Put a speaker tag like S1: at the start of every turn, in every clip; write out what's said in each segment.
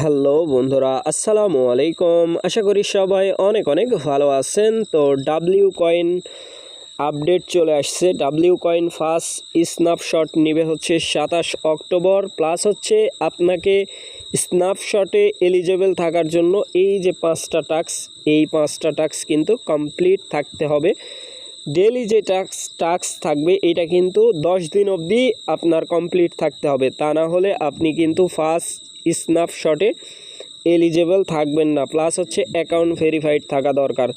S1: Hello বন্ধুরা, আসসালামু আলাইকুম। আশা করি সবাই অনেক অনেক ভালো আছেন। তো ডাব্লিউ কয়েন আপডেট চলে আসছে। ডাব্লিউ কয়েন ফার্স্ট স্ন্যাপশট নিবে হচ্ছে সাতাশ অক্টোবর। প্লাস হচ্ছে আপনাকে স্ন্যাপশটে এলিজেবল থাকার জন্য এই যে পাঁচটা টাস্ক এই পাঁচটা টাস্ক কিন্তু কমপ্লিট থাকতে হবে। ডেলি যে টাস্ক টাস্ক থাকবে এটা কিন্তু দশ দিন অবধি আপনার কমপ্লিট থাকতে হবে। তা না হলে আপনি কিন্তু ফার্স্ট স্ন্যাপশটে এলিজেবল থাকবেন না। প্লাস হচ্ছে অ্যাকাউন্ট ভেরিফাইড থাকা দরকার।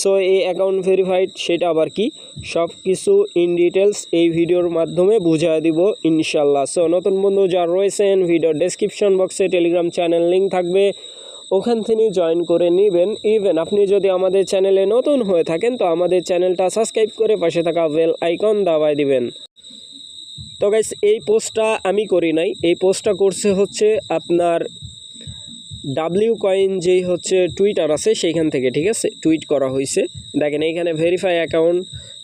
S1: সো এই অ্যাকাউন্ট ভেরিফাইড সেটা আবার কি? সব কিছু ইন ডিটেলস এই ভিডিওর মাধ্যমে বুঝিয়ে দিব ইনশাল্লাহ। সো নতুন বন্ধু যারা রয়েছেন ভিডিও ডেসক্রিপশন বক্সে টেলিগ্রাম চ্যানেল লিঙ্ক থাকবে। ওখান থেকে জয়েন করে নেবেন। ইভেন আপনি যদি আমাদের চ্যানেলে নতুন হয়ে থাকেন, তো আমাদের চ্যানেলটা সাবস্ক্রাইব করে পাশে থাকা বেল আইকন দাবায় দিবেন। তো গাইস এই পোস্টটা আমি করি নাই। এই পোস্টটা করছে হচ্ছে আপনার ডাব্লিউ কয়েন যেই হচ্ছে টুইটার আছে, সেইখান থেকে, ঠিক আছে? টুইট করা হয়েছে দেখেন, এইখানে ভেরিফাই অ্যাকাউন্ট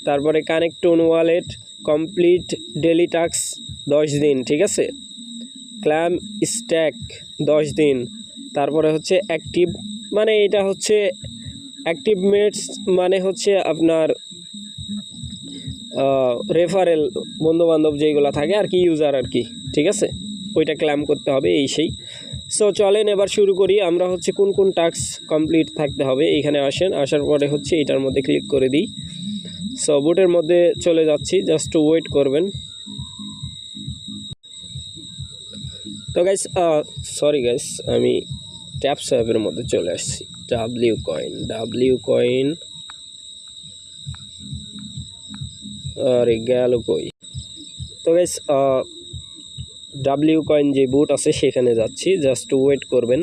S1: তারপরে connect on wallet complete daily task দশ দিন, ঠিক আছে? ক্ল্যাম স্ট্যাক দশ দিন। তারপরে হচ্ছে অ্যাক্টিভ মানে এটা হচ্ছে অ্যাক্টিভ মেটস মানে হচ্ছে আপনার রেফারেল বন্ধুবান্ধব যেইগুলো থাকে আর কি ইউজার আর কি, ঠিক আছে? ওইটা ক্ল্যাম করতে হবে এই সেই। সো চলেন এবার শুরু করি। আমরা হচ্ছে কোন কোন টাস্ক কমপ্লিট থাকতে হবে এইখানে আসেন, আসার পরে হচ্ছে এটার মধ্যে ক্লিক করে দিই। সো বুটের মধ্যে চলে যাচ্ছি জাস্ট ওয়েট করবেন। তো গাইস সরি গাইস আমি ট্যাপ সোয়াপের মধ্যে চলে আসছি। ডাব্লিউ কয়েন ডাব্লিউ কয়েন আরে গেল কই? তো গাইস ডাব্লিউ কয়েন যে বুট আছে সেখানে যাচ্ছি। জাস্ট ওয়েট করবেন।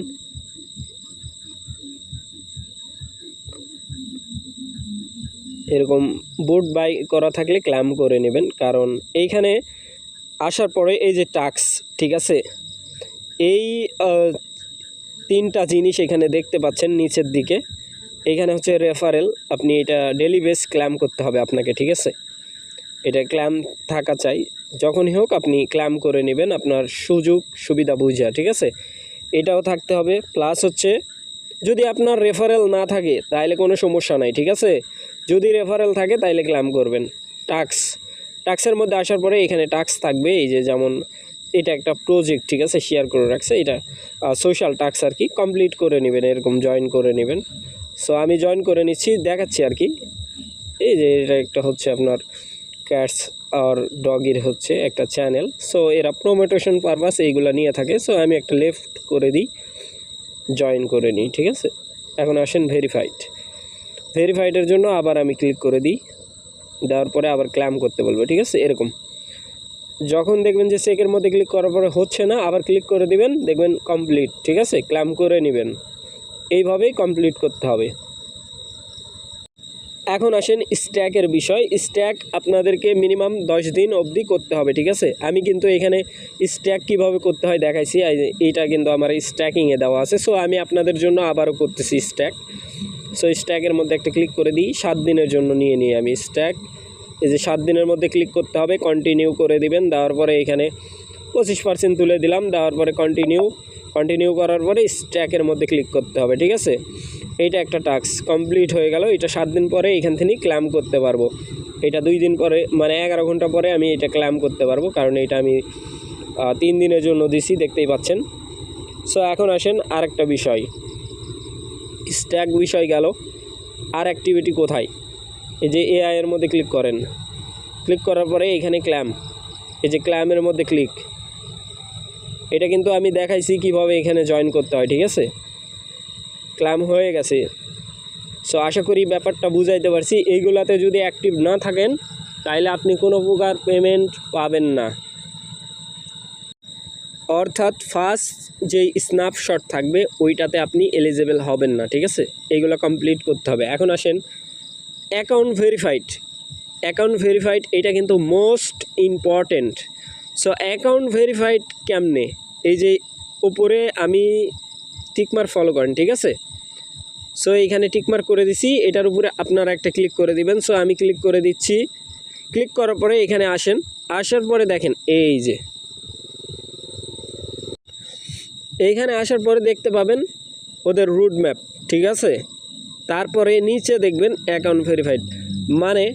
S1: এরকম বুট বাই করা থাকলে ক্ল্যাম করে নেবেন। কারণ এইখানে আসার পরে এই যে টাক্স ঠিক আছে? এই তিনটা জিনিস এখানে দেখতে পাচ্ছেন নিচের দিকে। এখানে হচ্ছে রেফারেল আপনি এটা ডেলি বেস ক্ল্যাম করতে হবে আপনাকে, ঠিক আছে? এটা ক্ল্যাম থাকা চাই। যখনই হোক আপনি ক্ল্যাম করে নেবেন আপনার সুযোগ সুবিধা বুঝা, ঠিক আছে? এটাও থাকতে হবে। প্লাস হচ্ছে, যদি আপনার রেফারেল না থাকে তাহলে কোনো সমস্যা নাই, ঠিক আছে? যদি রেফারেল থাকে তাহলে ক্ল্যাম করবেন। টাক্স টাক্সের মধ্যে আসার পরে এখানে টাক্স থাকবে, এই যে যেমন এটা একটা প্রজেক্ট ঠিক আছে শেয়ার করে রাখছে। এটা সোশ্যাল টাক্স আর কি কমপ্লিট করে নেবেন, এরকম জয়েন করে নেবেন। সো আমি জয়েন করে নিচ্ছি, দেখাচ্ছি আর কি। এই যে, এটা একটা হচ্ছে আপনার ক্যাটস আর ডগির হচ্ছে একটা চ্যানেল সো এরা প্রমোটেশন পারপাস এইগুলো নিয়ে থাকে। সো আমি একটা লেফট করে দিই জয়েন করে নিই, ঠিক আছে? এখন আসেন ভেরিফাইড ভেরিফাইডের জন্য আবার আমি ক্লিক করে দিই। দেওয়ার পরে আবার ক্ল্যাম করতে বলব, ঠিক আছে? এরকম। যখন দেখবেন যে চেকের মধ্যে ক্লিক করার পরে হচ্ছে না, আবার ক্লিক করে দিবেন, দেখবেন কমপ্লিট ঠিক আছে? ক্ল্যাম করে নেবেন। এইভাবেই কমপ্লিট করতে হবে। এখন আসেন স্ট্যাকের বিষয়। স্ট্যাক আপনাদেরকে মিনিমাম দশ দিন অবধি করতে হবে, ঠিক আছে? আমি কিন্তু এখানে স্ট্যাক কীভাবে করতে হয় দেখাইছি, এই এইটা কিন্তু আমার স্ট্যাকিংয়ে দেওয়া আছে। সো আমি আপনাদের জন্য আবারও করতেছি স্ট্যাক সো স্ট্যাকের মধ্যে একটা ক্লিক করে দিই, সাত দিনের জন্য নিয়ে নিই আমি স্ট্যাক এই যে সাত দিনের মধ্যে ক্লিক করতে হবে কন্টিনিউ করে দিবেন, দেওয়ার পরে এখানে পঁচিশ পার্সেন্ট তুলে দিলাম, দেওয়ার পরে কন্টিনিউ কন্টিনিউ করার পরে স্ট্যাকের মধ্যে ক্লিক করতে হবে, ঠিক আছে? এইটা একটা টাস্ক কমপ্লিট হয়ে গেল, এটা সাত দিন পরে এখান থেকে ক্ল্যাম করতে পারব। এটা দুই দিন পরে মানে এগারো ঘণ্টা পরে আমি এটা ক্ল্যাম করতে পারব, কারণ এটা আমি তিন দিনের জন্য দিছি, দেখতেই পাচ্ছেন। সো এখন আসেন আরেকটা বিষয়। স্ট্যাক বিষয় গেল, আর অ্যাক্টিভিটি কোথায়? এই যে এআই এর মধ্যে ক্লিক করেন। ক্লিক করার পরে এখানে ক্ল্যাম এই যে ক্ল্যামের মধ্যে ক্লিক এটা কিন্তু আমি দেখাইছি কীভাবে এখানে জয়েন করতে হয়, ঠিক আছে? ক্ল্যাম হয়ে গেছে। সো আশা করি ব্যাপারটা বুঝাইতে পারছি। এইগুলাতে যদি অ্যাক্টিভ না থাকেন তাহলে আপনি কোনো প্রকার পেমেন্ট পাবেন না। অর্থাৎ ফার্স্ট যেই স্ন্যাপশট থাকবে, ওইটাতে আপনি এলিজেবল হবেন না, ঠিক আছে? এইগুলো কমপ্লিট করতে হবে। এখন আসেন অ্যাকাউন্ট ভেরিফাইড। অ্যাকাউন্ট ভেরিফাইড এটা কিন্তু most important. So account verified কেমনে? এই যে উপরে আমি টিকমার ফলো করেন, ঠিক আছে? সো এইখানে টিকমার করে দিছি, এটার উপরে আপনারা একটা ক্লিক করে দিবেন। সো আমি ক্লিক করে দিচ্ছি। ক্লিক করার পরে এখানে আসেন। আসার পরে দেখেন, এই যে। এইখানে আসার পরে দেখতে পাবেন ওদের রুট ম্যাপ ঠিক আছে? তারপরে নিচে দেখবেন অ্যাকাউন্ট ভেরিফাইড মানে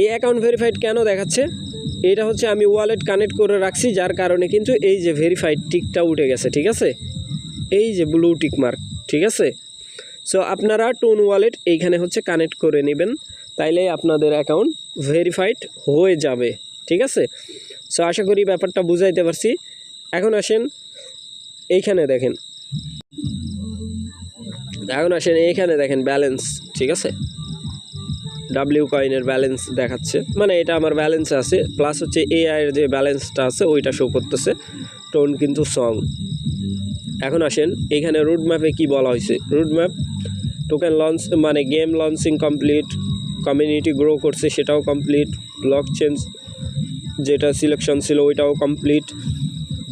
S1: এই অ্যাকাউন্ট ভেরিফাইড কেন দেখাচ্ছে? এটা হচ্ছে আমি ওয়ালেট কানেক্ট করে রাখছি, যার কারণে কিন্তু এই যে ভেরিফাইড টিকটা উঠে গেছে, ঠিক আছে? এই যে ব্লু টিক মার্ক ঠিক আছে? সো আপনারা টোন ওয়ালেট এইখানে হচ্ছে কানেক্ট করে নেবেন, তাইলে আপনাদের অ্যাকাউন্ট ভেরিফাইড হয়ে যাবে, ঠিক আছে? সো আশা করি ব্যাপারটা বুঝাইতে পারছি। এখন আসেন, এইখানে দেখেন। এখন আসেন এইখানে দেখেন ব্যালেন্স ঠিক আছে? ডাব্লিউ কয়েনের ব্যালেন্স দেখাচ্ছে। মানে এটা আমার ব্যালেন্স আছে প্লাস হচ্ছে এআই এর যে ব্যালেন্সটা আছে, ওইটা শো করতেছে। টোন কিন্তু সং এখন আসেন, এখানে রুট ম্যাপে কি বলা হয়েছে? রুট ম্যাপ টোকেন লঞ্চ মানে game launching complete community grow করছে, সেটাও কমপ্লিট ব্লক চেঞ্জ যেটা সিলেকশন ছিল, ওইটাও কমপ্লিট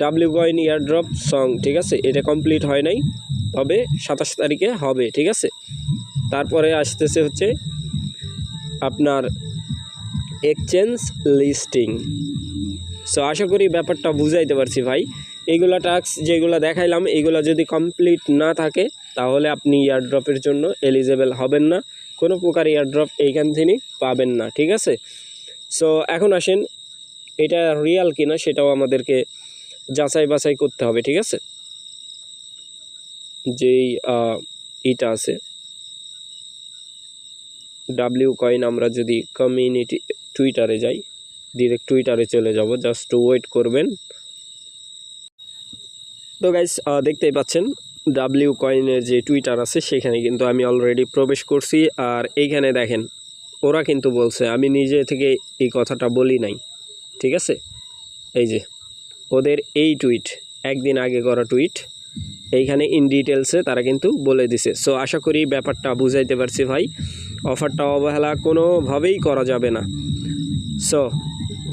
S1: ডাব্লিউ কয়েন ইয়ারড্রপ সং ঠিক আছে? এটা কমপ্লিট হয় নাই। তবে সাতাশ তারিখে হবে, ঠিক আছে? তারপরে আসতেছে হচ্ছে আপনার এক্সচেঞ্জ লিস্টিং সো আশা করি ব্যাপারটা বুঝাইতে পারছি ভাই। এইগুলা টাস্ক যেগুলো দেখাইলাম, এইগুলো যদি কমপ্লিট না থাকে, তাহলে আপনি ইয়ারড্রপের জন্য এলিজেবল হবেন না। কোনো প্রকার ইয়ারড্রপ এইখান থেকে পাবেন না, ঠিক আছে? সো এখন আসেন, এটা রিয়াল কিনা সেটাও আমাদেরকে যাচাই বাছাই করতে হবে, ঠিক আছে? যেই ইটা আছে। ডাব্লিউ কয়েন আমরা যদি কমিউনিটি টুইটারে যাই ডিরেক্ট টুইটারে চলে যাব। জাস্ট ওয়েট করবেন। তো গাইস দেখতেই পাচ্ছেন ডাব্লিউ কয়েনের যে টুইটার আছে, সেখানে কিন্তু আমি অলরেডি প্রবেশ করছি। আর এইখানে দেখেন, ওরা কিন্তু বলছে, আমি নিজে থেকে এই কথাটা বলি নাই। ঠিক আছে? এই যে, ওদের এই টুইট একদিন আগে করা টুইট এইখানে ইন ডিটেলসে তারা কিন্তু বলে দিছে। সো আশা করি ব্যাপারটা বুঝাইতে পারছি ভাই। অফারটা অবহেলা কোনোভাবেই করা যাবে না। সো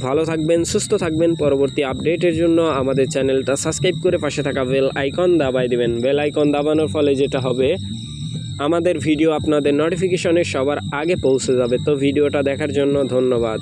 S1: ভালো থাকবেন, সুস্থ থাকবেন। পরবর্তী আপডেটের জন্য আমাদের চ্যানেলটা সাবস্ক্রাইব করে পাশে থাকা বেল আইকন দাবাই দেবেন। বেল আইকন দাবানোর ফলে যেটা হবে, আমাদের ভিডিও আপনাদের নোটিফিকেশনে সবার আগে পৌঁছে যাবে। তো ভিডিওটা দেখার জন্য ধন্যবাদ।